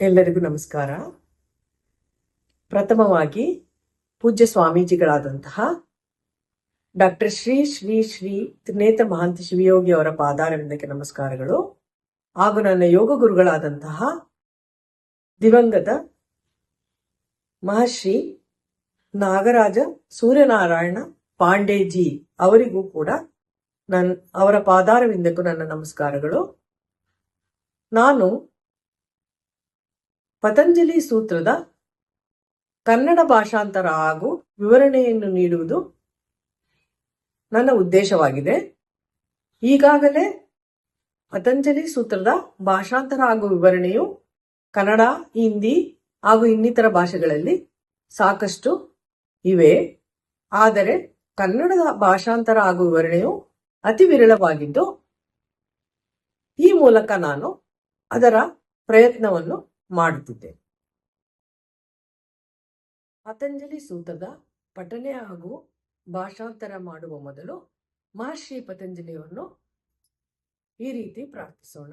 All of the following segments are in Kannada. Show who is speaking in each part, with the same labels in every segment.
Speaker 1: ಎಲ್ಲರಿಗೂ ನಮಸ್ಕಾರ. ಪ್ರಥಮವಾಗಿ ಪೂಜ್ಯ ಸ್ವಾಮೀಜಿಗಳಾದಂತಹ ಡಾಕ್ಟರ್ ಶ್ರೀ ಶ್ರೀ ಶ್ರೀ ತ್ರಿನೇತ್ರ ಮಹಾಂತ ಶಿವಯೋಗಿ ಅವರ ಪಾದಾರವಿಂದಕ್ಕೆ ನಮಸ್ಕಾರಗಳು. ಹಾಗೂ ನನ್ನ ಯೋಗ ಗುರುಗಳಾದಂತಹ ದಿವಂಗತ ಮಹರ್ಷಿ ನಾಗರಾಜ ಸೂರ್ಯನಾರಾಯಣ ಪಾಂಡೇಜಿ ಅವರಿಗೂ ಕೂಡ ನನ್ನ ಅವರ ಪಾದಾರವಿಂದಕ್ಕೂ ನನ್ನ ನಮಸ್ಕಾರಗಳು. ನಾನು ಪತಂಜಲಿ ಸೂತ್ರದ ಕನ್ನಡ ಭಾಷಾಂತರ ಹಾಗೂ ವಿವರಣೆಯನ್ನು ನೀಡುವುದು ನನ್ನ ಉದ್ದೇಶವಾಗಿದೆ. ಈಗಾಗಲೇ ಪತಂಜಲಿ ಸೂತ್ರದ ಭಾಷಾಂತರ ಹಾಗೂ ವಿವರಣೆಯು ಕನ್ನಡ, ಹಿಂದಿ ಹಾಗೂ ಇನ್ನಿತರ ಭಾಷೆಗಳಲ್ಲಿ ಸಾಕಷ್ಟು ಇವೆ. ಆದರೆ ಕನ್ನಡದ ಭಾಷಾಂತರ ಹಾಗೂ ವಿವರಣೆಯು ಅತಿ ವಿರಳವಾಗಿದ್ದು, ಈ ಮೂಲಕ ನಾನು ಅದರ ಪ್ರಯತ್ನವನ್ನು ಮಾಡುತ್ತಿದ್ದೇನೆ ಪತಂಜಲಿ ಸೂತ್ರದ ಪಠನೆ ಹಾಗೂ ಭಾಷಾಂತರ ಮಾಡುವ ಮೊದಲು ಮಹರ್ಷಿ ಪತಂಜಲಿಯನ್ನು ಈ ರೀತಿ ಪ್ರಾರ್ಥಿಸೋಣ.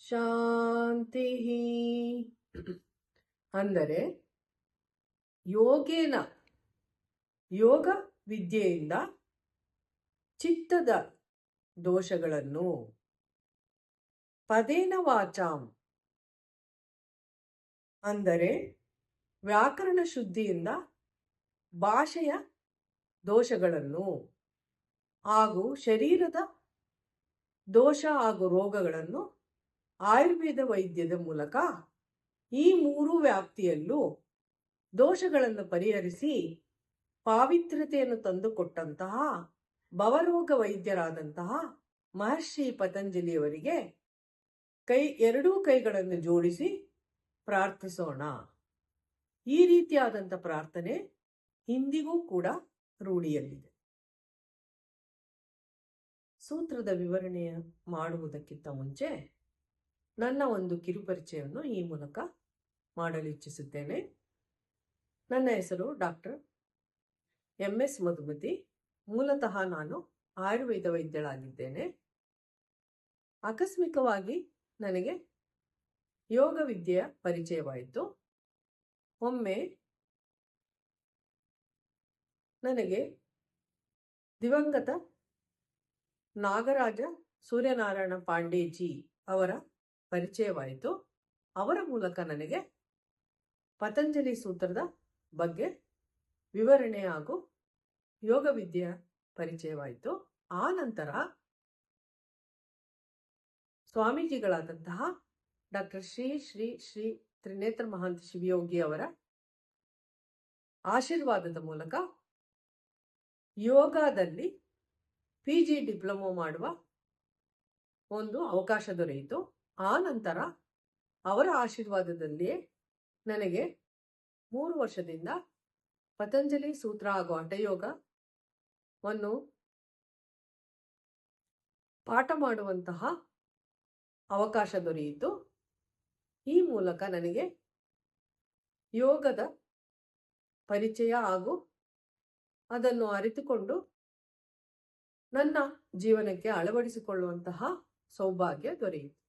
Speaker 1: ಶಾಂತಿ. ಅಂದರೆ ಯೋಗೇನ, ಯೋಗ ವಿದ್ಯೆಯಿಂದ ಚಿತ್ತದ ದೋಷಗಳನ್ನು ಪದೇನ ವಾಚಾಂ. ಅಂದರೆ ವ್ಯಾಕರಣ ಶುದ್ಧಿಯಿಂದ ಭಾಷೆಯ ದೋಷಗಳನ್ನು ಹಾಗೂ ಶರೀರದ ದೋಷ ಹಾಗೂ ರೋಗಗಳನ್ನು ಆಯುರ್ವೇದ ವೈದ್ಯದ ಮೂಲಕ ಈ ಮೂರು ವ್ಯಾಪ್ತಿಯಲ್ಲೂ ದೋಷಗಳನ್ನು ಪರಿಹರಿಸಿ ಪಾವಿತ್ರತೆಯನ್ನು ತಂದುಕೊಟ್ಟಂತಹ ಭವರೋಗ ವೈದ್ಯರಾದಂತಹ ಮಹರ್ಷಿ ಪತಂಜಲಿಯವರಿಗೆ ಕೈ ಎರಡೂ ಕೈಗಳನ್ನು ಜೋಡಿಸಿ ಪ್ರಾರ್ಥಿಸೋಣ. ಈ ರೀತಿಯಾದಂಥ ಪ್ರಾರ್ಥನೆ ಇಂದಿಗೂ ಕೂಡ ರೂಢಿಯಲ್ಲಿದೆ. ಸೂತ್ರದ ವಿವರಣೆಯ ಮಾಡುವುದಕ್ಕಿಂತ ಮುಂಚೆ ನನ್ನ ಒಂದು ಕಿರುಪರಿಚಯವನ್ನು ಈ ಮೂಲಕ ಮಾಡಲು ಇಚ್ಛಿಸುತ್ತೇನೆ. ನನ್ನ ಹೆಸರು ಡಾಕ್ಟರ್ ಎಂ ಎಸ್ ಮಧುಮತಿ. ಮೂಲತಃ ನಾನು ಆಯುರ್ವೇದ ವೈದ್ಯಳಾಗಿದ್ದೇನೆ. ಆಕಸ್ಮಿಕವಾಗಿ ನನಗೆ ಯೋಗ ವಿದ್ಯೆಯ ಪರಿಚಯವಾಯಿತು. ಒಮ್ಮೆ ನನಗೆ ದಿವಂಗತ ನಾಗರಾಜ ಸೂರ್ಯನಾರಾಯಣ ಪಾಂಡೇಜಿ ಅವರ ಪರಿಚಯವಾಯಿತು. ಅವರ ಮೂಲಕ ನನಗೆ ಪತಂಜಲಿ ಸೂತ್ರದ ಬಗ್ಗೆ ವಿವರಣೆ ಹಾಗೂ ಯೋಗ ವಿದ್ಯೆಯ ಪರಿಚಯವಾಯಿತು. ಆ ನಂತರ ಸ್ವಾಮೀಜಿಗಳಾದಂತಹ ಡಾಕ್ಟರ್ ಶ್ರೀ ಶ್ರೀ ಶ್ರೀ ತ್ರಿನೇತ್ರ ಮಹಾಂತ ಶಿವಯೋಗಿ ಅವರ ಆಶೀರ್ವಾದದ ಮೂಲಕ ಯೋಗದಲ್ಲಿ ಪಿ ಜಿ ಡಿಪ್ಲೊಮೊ ಮಾಡುವ ಒಂದು ಅವಕಾಶ ದೊರೆಯಿತು. ಆ ನಂತರ ಅವರ ಆಶೀರ್ವಾದದಲ್ಲಿಯೇ ನನಗೆ ಮೂರು ವರ್ಷದಿಂದ ಪತಂಜಲಿ ಸೂತ್ರ ಹಾಗೂ ಹಠಯೋಗವನ್ನು ಪಾಠ ಮಾಡುವಂತಹ ಅವಕಾಶ ದೊರೆಯಿತು. ಈ ಮೂಲಕ ನನಗೆ ಯೋಗದ ಪರಿಚಯ ಹಾಗೂ ಅದನ್ನು ಅರಿತುಕೊಂಡು ನನ್ನ ಜೀವನಕ್ಕೆ ಅಳವಡಿಸಿಕೊಳ್ಳುವಂತಹ ಸೌಭಾಗ್ಯ ದೊರೆಯಿತು.